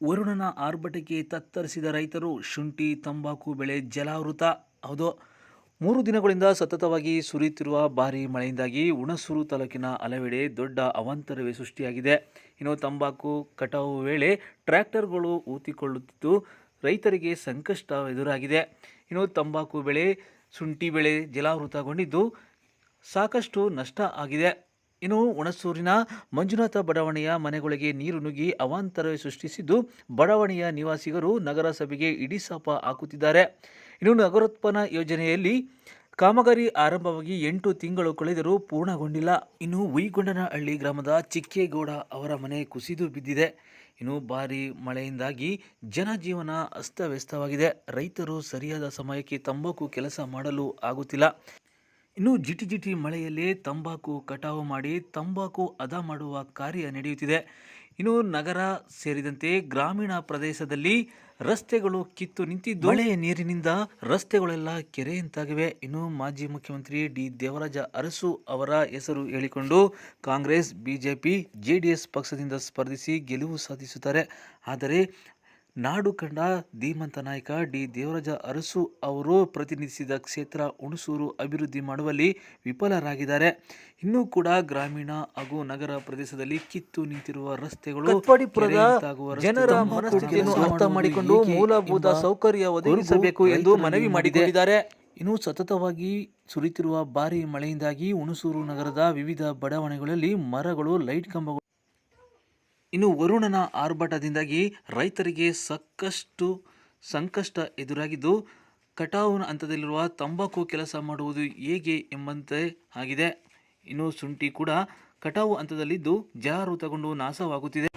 ವರುಣನ ಆರ್ಭಟಕ್ಕೆ ತತ್ತರಿಸಿದ ರೈತರು ಶುಂಠಿ, ತಂಬಾಕು ಬೆಳೆ ಜಲಾವೃತ. ಹೌದು, ಮೂರು ದಿನಗಳಿಂದ ಸತತವಾಗಿ ಸುರಿಯುತ್ತಿರುವ ಭಾರೀ ಮಳೆಯಿಂದಾಗಿ ಹುಣಸೂರು ತಾಲೂಕಿನ ಹಲವೆಡೆ ದೊಡ್ಡ ಅವಾಂತರವೇ ಸೃಷ್ಟಿಯಾಗಿದೆ. ಇನ್ನು ತಂಬಾಕು ಕಟಾವು ವೇಳೆ ಟ್ರ್ಯಾಕ್ಟರ್ಗಳು ಊತಿಕೊಳ್ಳುತ್ತಿದ್ದು ರೈತರಿಗೆ ಸಂಕಷ್ಟ ಎದುರಾಗಿದೆ. ಇನ್ನು ತಂಬಾಕು ಬೆಳೆ ಶುಂಠಿ ಬೆಳೆ ಜಲಾವೃತಗೊಂಡಿದ್ದು ಸಾಕಷ್ಟು ನಷ್ಟ ಆಗಿದೆ. ಇನ್ನು ಹುಣಸೂರಿನ ಮಂಜುನಾಥ ಬಡಾವಣೆಯ ಮನೆಗಳಿಗೆ ನೀರು ನುಗ್ಗಿ ಅವಾಂತರ ಸೃಷ್ಟಿಸಿದ್ದು ಬಡಾವಣೆಯ ನಿವಾಸಿಗರು ನಗರಸಭೆಗೆ ಇಡಿಸಾಪ ಹಾಕುತ್ತಿದ್ದಾರೆ. ಇನ್ನು ನಗರೋತ್ಪನ್ನ ಯೋಜನೆಯಲ್ಲಿ ಕಾಮಗಾರಿ ಆರಂಭವಾಗಿ ಎಂಟು ತಿಂಗಳು ಕಳೆದರೂ ಪೂರ್ಣಗೊಂಡಿಲ್ಲ. ಇನ್ನು ಉಯ್ಗೊಂಡನಹಳ್ಳಿ ಗ್ರಾಮದ ಚಿಕ್ಕೇಗೌಡ ಅವರ ಮನೆ ಕುಸಿದು ಬಿದ್ದಿದೆ. ಇನ್ನು ಭಾರೀ ಮಳೆಯಿಂದಾಗಿ ಜನಜೀವನ ಅಸ್ತವ್ಯಸ್ತವಾಗಿದೆ. ರೈತರು ಸರಿಯಾದ ಸಮಯಕ್ಕೆ ತಂಬಾಕು ಕೆಲಸ ಮಾಡಲು ಆಗುತ್ತಿಲ್ಲ. ಇನ್ನು ಜಿಟಿ ಜಿಟಿ ಮಳೆಯಲ್ಲಿ ತಂಬಾಕು ಕಟಾವು ಮಾಡಿ ತಂಬಾಕು ಅದ ಮಾಡುವ ಕಾರ್ಯ ನಡೆಯುತ್ತಿದೆ. ಇನ್ನು ನಗರ ಸೇರಿದಂತೆ ಗ್ರಾಮೀಣ ಪ್ರದೇಶದಲ್ಲಿ ರಸ್ತೆಗಳು ಕಿತ್ತು ನಿಂತಿದ್ದು ಮಳೆಯ ನೀರಿನಿಂದ ರಸ್ತೆಗಳೆಲ್ಲ ಕೆರೆಯಂತಾಗಿವೆ. ಇನ್ನು ಮಾಜಿ ಮುಖ್ಯಮಂತ್ರಿ ಡಿ ದೇವರಾಜ ಅರಸು ಅವರ ಹೆಸರು ಹೇಳಿಕೊಂಡು ಕಾಂಗ್ರೆಸ್, ಬಿಜೆಪಿ, ಜೆಡಿಎಸ್ ಪಕ್ಷದಿಂದ ಸ್ಪರ್ಧಿಸಿ ಗೆಲುವು ಸಾಧಿಸುತ್ತಾರೆ. ಆದರೆ ನಾಡು ಕಂಡ ಧೀಮಂತ ನಾಯಕ ಡಿ. ದೇವರಾಜ ಅರಸು ಅವರು ಪ್ರತಿನಿಧಿಸಿದ ಕ್ಷೇತ್ರ ಹುಣಸೂರು ಅಭಿವೃದ್ಧಿ ಮಾಡುವಲ್ಲಿ ವಿಫಲರಾಗಿದ್ದಾರೆ. ಇನ್ನೂ ಕೂಡ ಗ್ರಾಮೀಣ ಹಾಗೂ ನಗರ ಪ್ರದೇಶದಲ್ಲಿ ಕಿತ್ತು ನಿಂತಿರುವ ರಸ್ತೆಗಳು ಜನರ ಮನಸ್ಥಿತಿಯನ್ನು ಅರ್ಥ ಮಾಡಿಕೊಂಡು ಮೂಲಭೂತ ಸೌಕರ್ಯ ಒದಗಿಸಬೇಕು ಎಂದು ಮನವಿ ಮಾಡಿದ್ದಾರೆ ಇನ್ನು ಸತತವಾಗಿ ಸುರಿತಿರುವ ಭಾರಿ ಮಳೆಯಿಂದಾಗಿ ಹುಣಸೂರು ನಗರದ ವಿವಿಧ ಬಡಾವಣೆಗಳಲ್ಲಿ ಮರಗಳು ಲೈಟ್ ಕಂಬಗಳು ಇನ್ನು ವರುಣನ ಆರ್ಭಟದಿಂದಾಗಿ ರೈತರಿಗೆ ಸಾಕಷ್ಟು ಸಂಕಷ್ಟ ಎದುರಾಗಿದ್ದು, ಕಟಾವಿನ ಹಂತದಲ್ಲಿರುವ ತಂಬಾಕು ಕೆಲಸ ಮಾಡುವುದು ಹೇಗೆ ಎಂಬಂತೆ ಆಗಿದೆ. ಇನ್ನು ಶುಂಠಿ ಕೂಡ ಕಟಾವು ಹಂತದಲ್ಲಿದ್ದು, ಜಾರು ತಗೊಂಡು ನಾಶವಾಗುತ್ತಿದೆ.